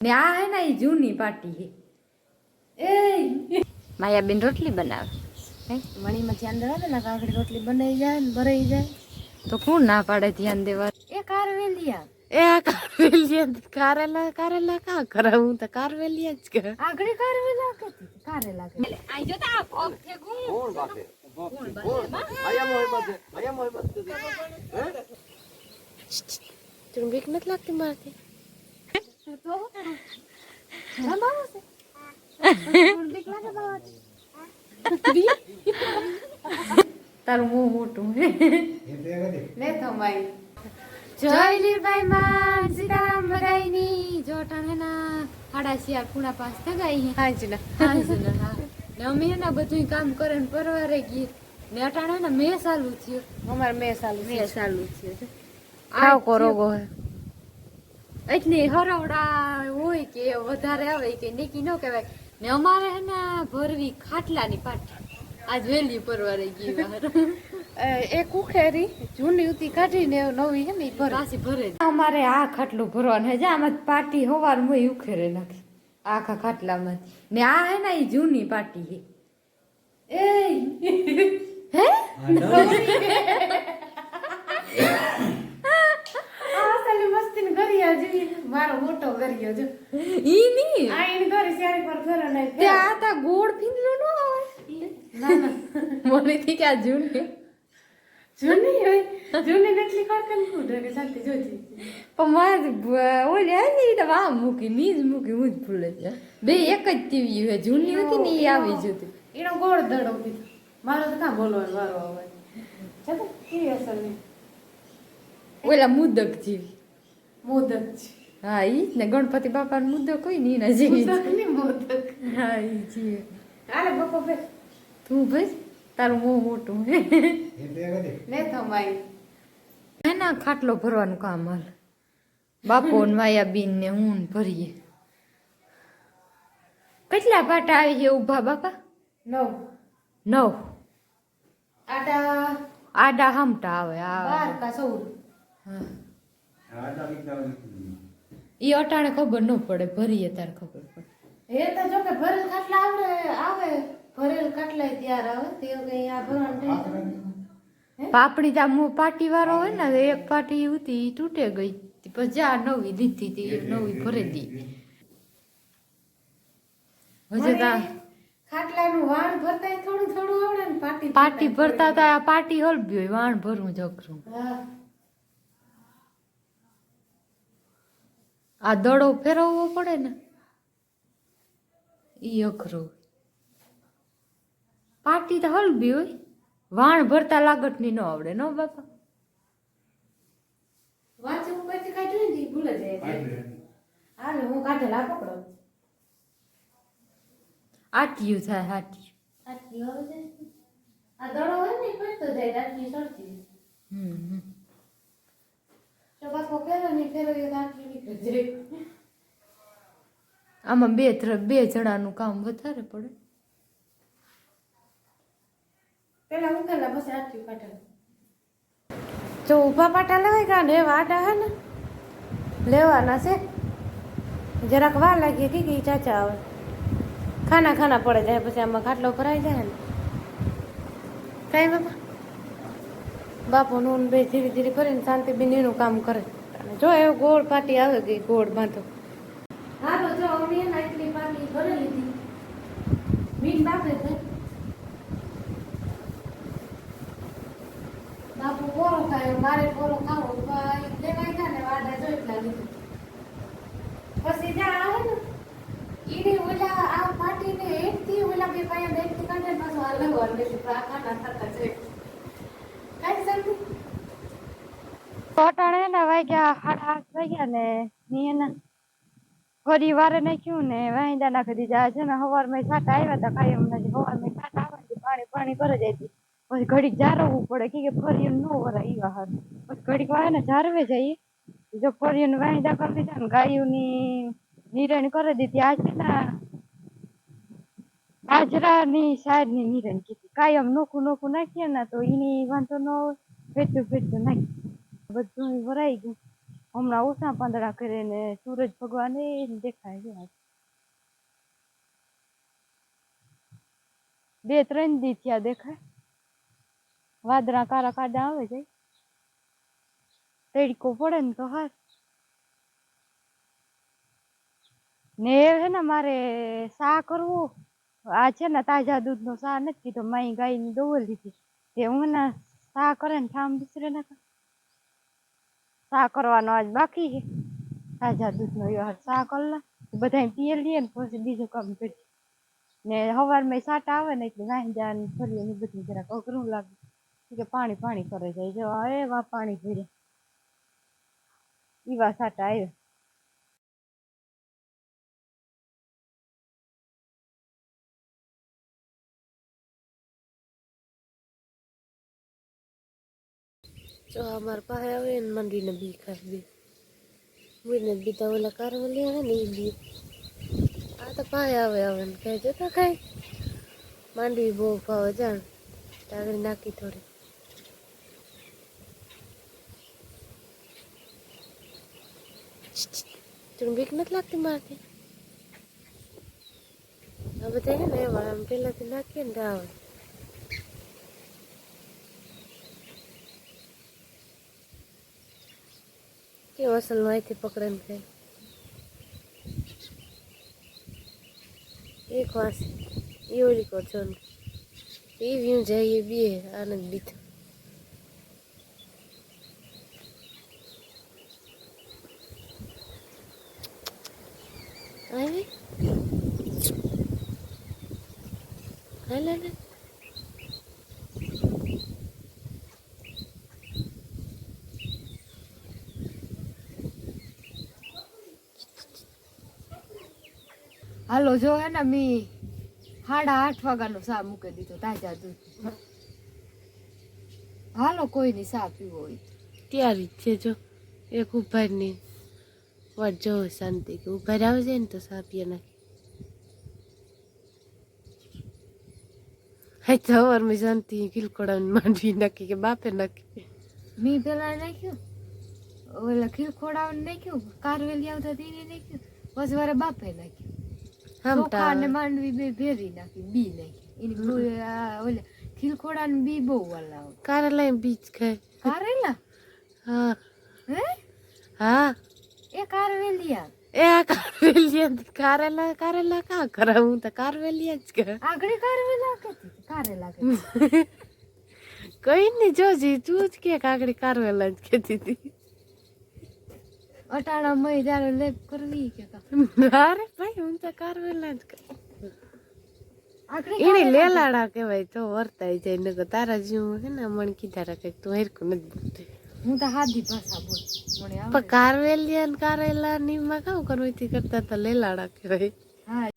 ને આ હે ને એ જૂની પાટી હે. એ માયાબેન રોટલી બનાવે. હે? મણીમાં ધ્યાન દેવા ને કાકડી રોટલી બનાવી જાય ને ભરાઈ જાય. તો કોણ ના પાડે ધ્યાન દેવા? એ કારવેલિયા. એ આ કારેલિયા કારેલા કારેલા કા કરાવું તો કારવેલિયા જ કે આગળ કારવેલા કે કારેલા કે આ જો તા કોક છે કોણ તને આયા મોય લાગતી આયા મોય રમાવો હે? તું બીક લાગે બાવાથી? તારું મોં મોટું લે થમાઈ જય લીરબાઈ માં સીતારામ બધાયની. જોટાણ હેના હાડા શિયાર પૂણા પાસ થગાઈ હે હા જ હા ને. ને અમે એના બધું કામ કરે ને પરવારે ગઈ ને અટાણે ને મેં ચાલુ થયું. અમારે મેં સાલું મેં ચાલુ થયું આવ કરો રોગો હે. એટલી હરવડા હોય કે વધારે આવે કે નીકી ન કહેવાય. ને અમારે હે ને ભરવી ખાટલાની પાટી આજ વેલી પરવારે ગઈ વાર એક ઉખેરી જૂની ઉતી કાઢીને નવી હે ને ઈ ભરે. પાછી ભરે અમારે આ ખાટલું ભરવાનું હે જા આમાં પાટી હોવાનું હોય ઉખેરે નાખી. આખા ખાટલામાં ને આ હે ને એ જૂની પાટી હે. એ હે? ગરિયા જેવી મારો મોટો ગરિયો જો ઈ ની આ એની ઘરે સારી પર ઘરે ને તે આ તા ગોળ ફીંદલો ન આવે ના ના. મને થી કે આ જૂની. જૂની હોય? જૂની ને એટલી કડકન કે પણ મારે ઓલી આવી તો આમ મૂકી નીજ મૂકી હું જ ભૂલે છે બે એક જ ટીવી હોય જૂની હતી ને ઈ આવી જ એનો ગોળ દડો પીધો મારો તો કાં બોલવાનો વારો આવે? ચાલો કેવી અસર નહીં ઓલા મુદક જેવી. મોદક. છે હા ઈ જ ને. ગણપતિ બાપા મુદક હોય ને એના જેવી મોદક. હા ઈ છે હાલે બપો બે તું ભાઈ તારું મોં મોટું હે. ને થમાઈ એના ખાટલો ભરવાનું કામ હાલ. બાપો ને માયાબીન ને હું ને ભરીએ. કેટલા પાટા આવી છે ઊભા બાપા? નવ. નવ. આડા આડા હમટા આવે આ બાર કા ચૌદ. હા. ઈ અટાણે ખબર ન પડે ભરીએ ત્યારે ખબર પડે. એ તો જો કે ભરેલ ખાટલા આવડે આવે ભરેલ ખાટલા ત્યાર આવે તે કઈ આ ભરવાનું પાપડી. ત્યાં મો પાટી વાળો હોય ને એક પાટી હતી એ તૂટે ગઈ. પછી નવી લીધી તી એ નવી ભરી દી હજે તા ખાટલાનું વાણ ભરતા થોડું થોડું આવડે ને પાટી પાટી ભરતા તા પાટી હલબી હોય વાણ ભરવું જકરું હા. આ દડો ફેરવવો પડે ને એ અઘરો પાટી તો હલબી હોય વાણ ભરતા લાગટની ન આવડે ન બાપા? વાંચે ઉપરથી કાઢ્યું ને ભૂલે જાય. હાલે હું કાઢેલા પકડો. આટિયું થાય આટિયું. આટલી હવે છે? આ દડો હોય ને પડતો જાય આટલી સરતી હમ હમ. તો બાપો ફેરો નહીં ફેરવીએ આમાં બે બે જણાનું કામ વધારે પડે. પેલા પછી આટલી ઊભા પાટા લેવાય કા ને એવા આટા હે ને લેવાના છે. જરાક વાર લાગીએ કે કે ચાચા આવે. ખાના ખાના પડે જાય પછી આમાં ખાટલો ભરાઈ જાય ને. કાંઈ બાપા બાપુ નૂન બે ધીરે ધીરે કરીને શાંતિ બેન એનું કામ કરે. અને જો એવું ગોળ પાટી આવે ગઈ ગોળ બાંધો. હારો જો અમે એના એટલી પાટી ભરી લીધી. મીન બાપે છે. બાપુ પોરો ખાય, મારે પોરો ખાવો લેવાય ના ને વાડા જો એટલા લીધું પછી જ્યાં આવે ને, ઈને ઓલા આ પાટીને એકથી ઓલા બે પાયા બેઠી કાઢે પાછો લગવાનું બેઠું આ ખાના થતા છે કાંઈ સમજી અટાણે ને વાગ્યા સાડા આઠ વાગ્યા ને ની ફરી વારે નાખ્યું ને વાંદા નાખી દીધા છે ને સવારમાં સાટા આવ્યા હતા કાયમ નથી. સવારમાં સાટા આવે ને પાણી પાણી કરે જાય. પછી ઘડીક જારવવું પડે કે ફરી ન વરા ઈ વાહર. પછી ઘડીક વાળે ને જારવે જઈએ જો ફરી વાંદા કરી દીધા ને ગાયું ની નિરણ કરી દીધી. આજ ને બાજરાની સાઈડની નિરણ કીધી. કાયમ નોખું નોખું નાખીએ ને તો એની વાંધો ન હોય ભેજું ભેજું નાખી બધું ભરાઈ ગયું. હમણાં ઓછા પાંદડા કરે ને સૂરજ ભગવાન એ દેખાય છે બે ત્રણ દી થયા દેખાય. વાદળા કાળા કાળા આવે છે. તડકો પડે ને તો હાર. ને હે ને મારે સા કરવું? આ છે ને તાજા દૂધનો સા નથી કીધો ગાય ગાયની દોવલ લીધી તે હું ને સા કરે ને ઠામ બિસરે નાખે. સા કરવાનો આજ બાકી છે. તાજા દૂધનો યાર સા કરલા બધા પીએ લઈએ ને પછી બીજું કામ કરીએ. ને સવારમાં સાટા આવે ને એટલે નાહી જાય ને ફરી ને બધું જરાક અઘરું લાગે. કે પાણી પાણી કરે જાય. જો હવે પાણી ભર્યા. એવા સાટા આવ્યા. જો અમારા પાસે આવે ને મંડીને બી ખાઈ બી. મુઈને બી તો ઓલા કારવલી આવે ને એ બી. આ તો પાસે આવે આવે ને કહે જતા ખાઈ માંડવી બહુ ભાવે, જાણ. આગળ નાખી થોડી. તને બીક નથી લાગતી મારથી? આ બધા ને એવા, આમ પહેલાંથી નાખીએ ને આવે. કેવું અસલ નો અહીંથી પકડે ને ખાય એક વાસ એ ઓલી કો છો ને એ વ્યૂ જાય એ બે આનંદ બીતો આવી હાલ હાલ હાલો જો હે ને મી સાડા આઠ વાગ્યાનો સા મૂકી દીધો તાજા દૂધ. હાલો કોઈની સા પીવો હોય. ત્યારે છે જો. એક ઉભારની વાટ જો શાંતિ કે ઉભાર આવજે ને તો સાપીએ નાખી. હા તો સવારમાં શાંતિ કિલકોડા માંડવી નાખી કે બાપે નાખી. મી પેલા નાખ્યું? ઓલા ખીર ખોડાવને નાખ્યું? કારવેલી આવતા તેને નાખ્યું? પછી વારે બાપે નાખ્યું? ચોખા ને હમટા માંડવી બે ભેરી નાખી બી નાખી. એની ઓલા ખીલખોડા ને બી બહુ વાલા કારેલા બીજ ખાય. કારેલા? હા. હે? હા. એ કારવેલિયા. એ આ કારવેલિયા કારેલા કારેલા કા કરા? હું તો કારવેલિયા જ કર આગળ કારવેલા કેતી કારેલા કે કઈ નહીં જોજી તું જ કે કાકડી કારવેલા જ કેતી હતી. અટાણા મય ત્યારે લેપ કરવી કે અરે ભાઈ હું તો કારવેલા જ કર. એને લેલાડા કહેવાય તો વર્તાઈ જાય નકર તારા જેવું હે ને મણ કીધા રાખે તું હેરકું નથી બોલતી. હું તો હાદી ભાષા બોલ. મને પણ. કારવેલિયા ને કારેલા ની માં કામ કરવું થી કરતા તો લેલાડા કહેવાય. હા.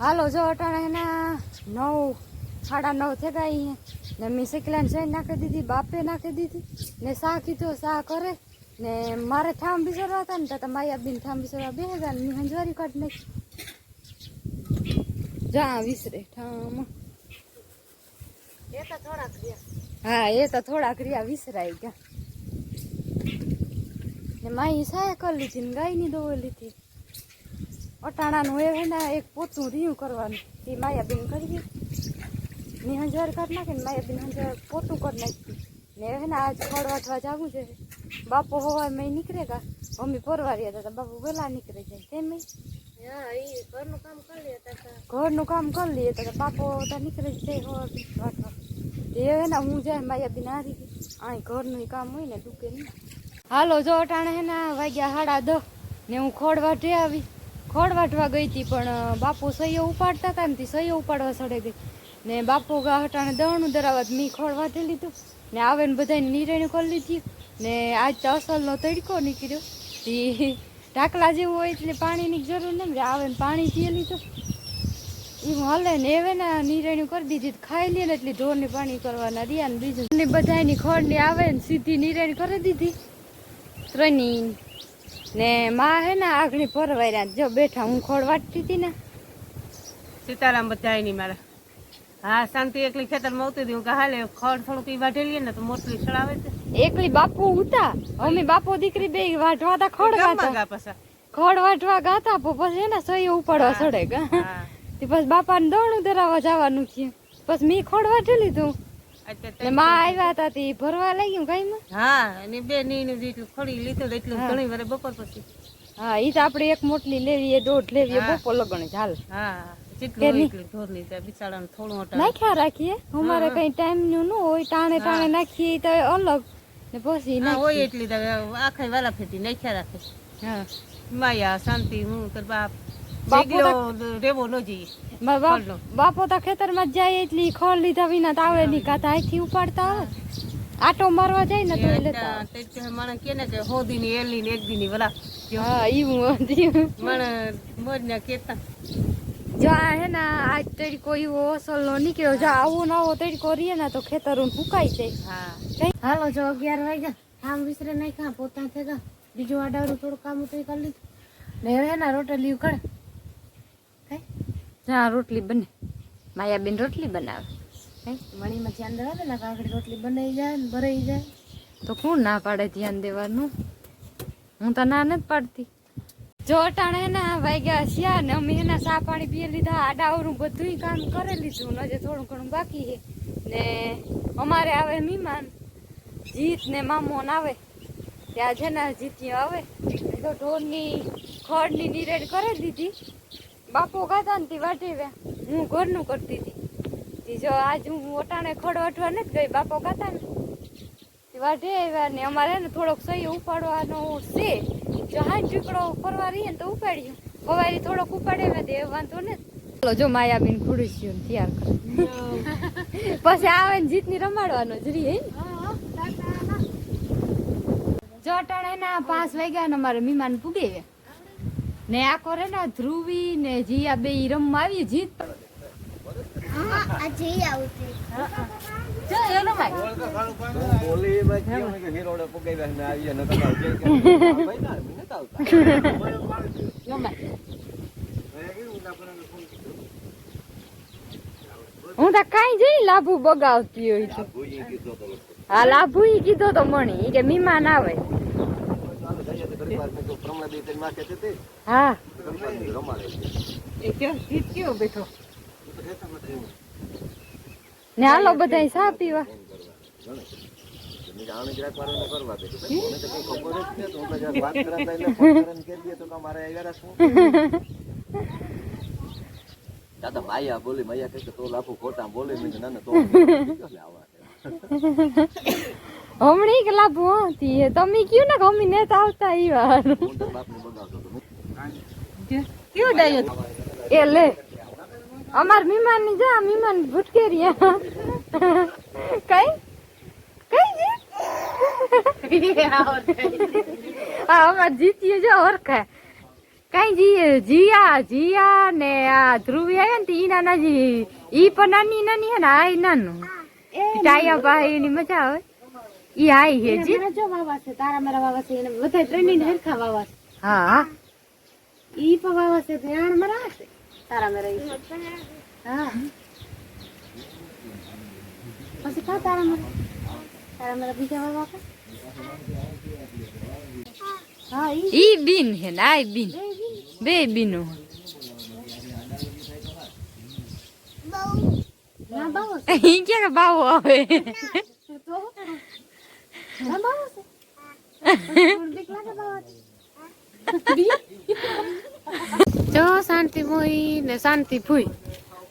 હાલો જો અટાણા એના નવ સાડા નવ થઈ ગયા ને મેં શીખલાને જઈને નાખી દીધી બાપે નાખી દીધી. ને સા કીધો સા કરે ને મારે ઠામ બિસરવા હતા ને તો માયા બીન ઠામ બિસરવા બે હજાર ને હંજવારી કાઢ નાખી. જા વિસરે ઠામ એ તો થોડાક રહ્યા. હા એ તો થોડાક રહ્યા વિસરાઈ ગયા. ને માઈ સાયકલ કરી લીધી ને ગાયની દોવો લીધી. અટાણાનું એ ને એક પોતું રીયું કરવાનું. એ માયાબીન કરી ની હંજવાર કાઢ નાખે ને માયાબેન હંજવાર પોતું કરી નાખ્યું ને હે ને આજ ખડ વાટવા જાવું છે. બાપુ હવા મેં નીકળે ગા. મમ્મી પરવારી હતા તો બાપુ વહેલા નીકળે જાય. તેમ ઘરનું કામ કરી ઘરનું કામ કરી લઈએ તો બાપો તો નીકળે જાય હવા હે ને હું જાય માયા હારી ગઈ અહીં ઘરનું કામ હોય ને દુકે નહીં. હાલો જો અટાણે હે ને વાગ્યા હાડા દસ ને હું ખોડ વાટે આવી. ખોડ વાટવા ગઈ હતી પણ બાપુ સહીઓ ઉપાડતા હતા ને સૈયો ઉપાડવા સડે ગઈ. ને બાપુ ગા હટાણે દળનું દરાવત મી ખોડ વાટી લીધું. ને આવે ને બધાને નિર્ણય કરી લીધી. ને આજ તો અસલનો તડકો નીકળ્યો. એ ઢાકલા જેવું હોય એટલે પાણીની જરૂર નહીં આવે ને પાણી પીએ લીધું. એ હલે ને એવે ને નિર્ણય કરી દીધી ખાઈ લે ને એટલે ઢોરની પાણી કરવાના રહ્યા ને બીજું. ને બધાની ખોડની આવે ને સીધી નિર્ણય કરી દીધી. ત્રણેય. ને માં હે ને આગળ પરવાર્યા જો બેઠા હું ખોડ વાટતી હતી ને. સીતારામ નહીં મારા. હા શાંતિ એકલી ખેતરમાં ઉતરી દઉં હું કે હાલે ખડ થોડુંક ઈ વાઢેલીએ ને તો મોટલી સળાવે છે. એકલી બાપુ ઉતા. અમે બાપુ દીકરી બે વાઢવા તા ખડ ગાતા ખડ વાઢવા ગાતા પછી એના સહી ઉપાડવા સડે ગા. તે પછી બાપાને દોણું ધરાવવા જવાનું છે. પછી મી ખડ વાઢી લીધું. ને માં આવ્યા હતા તે ભરવા લઈ ગયું કઈ માં હા અને બે નીનું જેટલું ખડી લીધું એટલું ઘણી વારે બપોર પછી. હા ઈ તો આપણે એક મોટલી લેવી એ દોઢ લેવી. બપોર લગણ ચાલ હા. નાખ્યા રાખીએ. અમારે કઈ ટાઈમનું ન હોય ટાણે ટાણે નાખીએ તો અલગ. ને પછી ના હોય એટલી આખા વાલા ફેટી નાખ્યા રાખે. હા. માયા શાંતિ હું તાર બાપ. બાપો તો ખેતરમાં જાય એટલી ખોળ લીધા વિના તાવે ની કાતા અહીંથી ઉપાડતા આવે આટો મારવા જાય ને તો લેતા મને કે ને કે હોદી ની એલી ને એક દી ની વલા. હા ઈ હું માણસ મોજ ના કેતા જો આ હે ને આ તડકો એવો અસલ નો નીકળ્યો. જો આવો નવો તડકો રીએ ને તો ખેતર ફૂકાઈ જાય. હા. હાલો જો અગિયાર વાગ્યા. આમ વિસરે નાખ્યા પોતા થયા બીજું આડાવડું થોડું કામ હતું કરી લીધું. ને હવે એના રોટલી ઉકળે. હા રોટલી બને. માયાબેન રોટલી બનાવે. મણીમાં ધ્યાન દેવા દે ને કાકડી રોટલી બનાવી જાય ને ભરાઈ જાય. તો કોણ ના પાડે ધ્યાન દેવાનું? હું તો ના નથી પાડતી. જો અટાણે એના વાગ્યા શિયા ને, અમે એના સા પાણી પી લીધા આડાવરું બધું કામ કરી લીધું, ને હજે થોડું ઘણું બાકી છે. ને અમારે આવે મહેમાન જીત ને મામોન આવે. ત્યાં છે ને જીતી આવે. તો ઢોરની ખડની નિરેડ કરી દીધી. બાપો ગાતા ને તે વાટેવ્યા હું ઘરનું કરતી હતી. જો આજ હું ઓટાણે ખડ વાટવા નથી ગઈ, બાપો ગાતા ને. વાટે આવ્યા ને અમારે ને થોડોક સહી ઉપાડવાનો છે. જો હાથ ટીકડો ફરવા રહીએ ને તો ઉપાડ્યું હવારી થોડોક ઉપાડે દે વાંધો ને ચાલો જો માયાબીન ખુડુસ્યું તૈયાર કરે. પછી આવે ને જીતની રમાડવાનો જ રહી હે ને? જો અટાણે ના પાંચ વાગ્યા ને અમારે મીમાન પૂગે ને આ કરે ને ધ્રુવી ને જીયા બે રમવા આવી જીત. જો એનો ભાઈ બોલી એમાં જ કેવું ને કે હીરોડે પુગાવ્યા ને આવીએ નકર તો કે કે ભાઈ ના અમે નતા આવતા. હું તો કઈ જઈ લાભુ બગાવતી હોય લોકો. હા, લાભુ ઈ કીધો તો મણી કે મીમાન આવે. હા. એ કેવો બેઠો હું તો કહેતા નથી એવું. ને હાલો બધા સા પીવા. કંઈ. દાદા માયા બોલી માયા કહે કે તો લાફો ખોટા બોલે ના ના તો હમણી કે લાભુ હતી તમે કયું ને કે ને આવતા ઈ વાર. કેવો ડાયો? એ લે. અમાર મહેમાનની જા મહેમાન ભૂટકે રહ્યા કઈ? કઈ જી? હા અમાર જીતીએ જો ઓરખા. કઈ જી? જીયા જીયા ને આ ધ્રુવી આવ્યા ને તે ઈ નાના જી. ઈ પણ નાની નાની હે ને આ નાનું. ટાયા ભાઈ એની મજા આવે. ઈ આઈ હે જી. જો વાવા છે તારા મારા વાવા છે એને બધા ટ્રેનિંગ હરખા વાવા છે. હા. ઈ પણ વાવા છે ધ્યાન મરા હશે તારા મારા ઈ. હા. પછી કા તારા મારા? તારા મારા બીજા કા હા ઈ. ઈ બીન હે ને આ બીન. બે બીનો. ના બાવો ઈ ક્યાં બાવો આવે? તો ના બાવો છે. લાગે બાવા શાંતિ મોહી ને શાંતિ ફૂઈ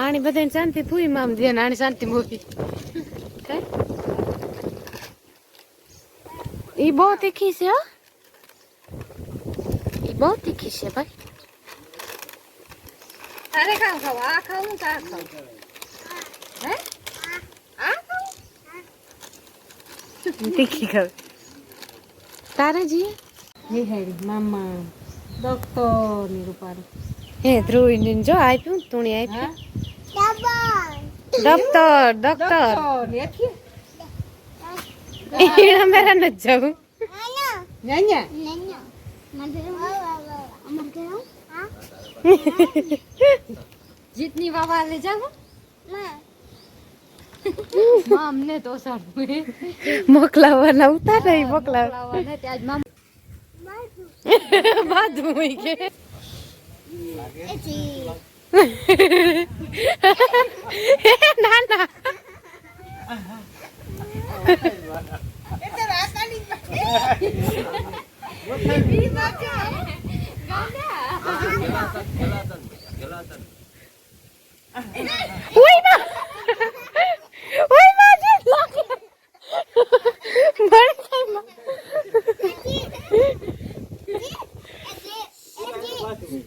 આણી બધાને શાંતિ ફૂઈ મામ દે ને આણી શાંતિ મોહી ઈ બહુ તીખી છે હો. ઈ બહુ તીખી છે ભાઈ. તારે ખાવ ખાવ? આ ખાવું તો આ ખાવ. હે? આ ખાવ? તીખી ખાવ. તારે જી નિહાળી મામા ડોક્ટરની રૂપારું હે ધ્રુવી ને જો આપ્યું તુણી આપ્યું. Doctor doctor. એના મેરા ન જવું. જીતની વાવા લે જાવ? અમને તો સારું મોકલાવાના ઉતાર નહીં મોકલાવ ત્યાં જ માં બાજુ હોય నాన్న ఉయ్మా ఉయ్మా లాక్ బడి కైమా అజీ అజీ అజీ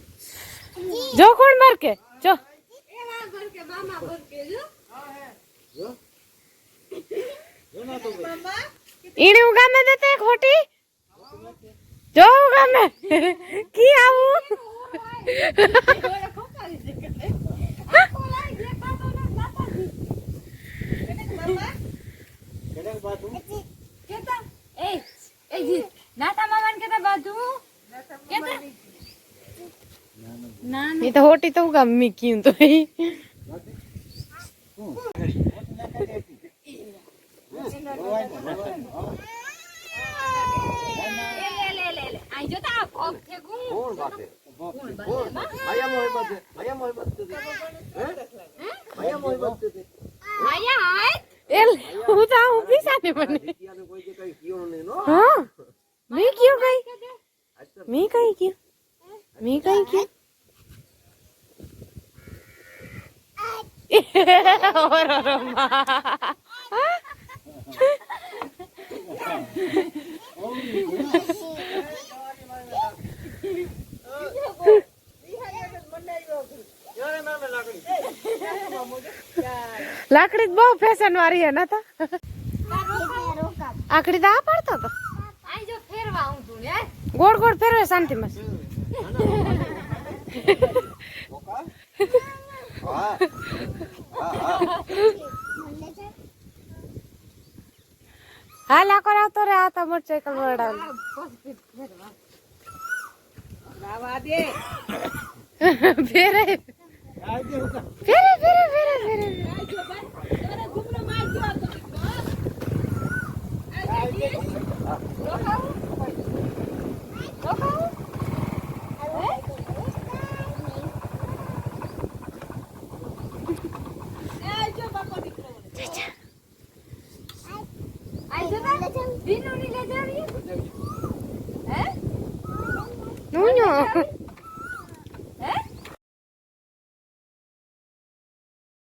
જો કોણ માર કે જો ઈણે ઉગામે દેતે ખોટી જો ઉગામે કી આવું એ એ જી નાતા મામાને કેતા બાજુ કેતા ના એ તો હોટી તો ઉગામ મી કીયું તો હે તો પીસા ને મને. હા? મી કયું કઈ? મી કઈ કયું? મી કઈ કયું? લાકડી બહુ ફેશન વાળી હે, નતા? આકડી તો આ પાડતો તો ગોળ ગોળ ફેરવે શાંતિ માં હાલ આકો આવતો રે આવતા મોટરસાયકલ વડાવ રાવા દે ફેરે ફેરે ફેરે ફેરે ફેરે આઈ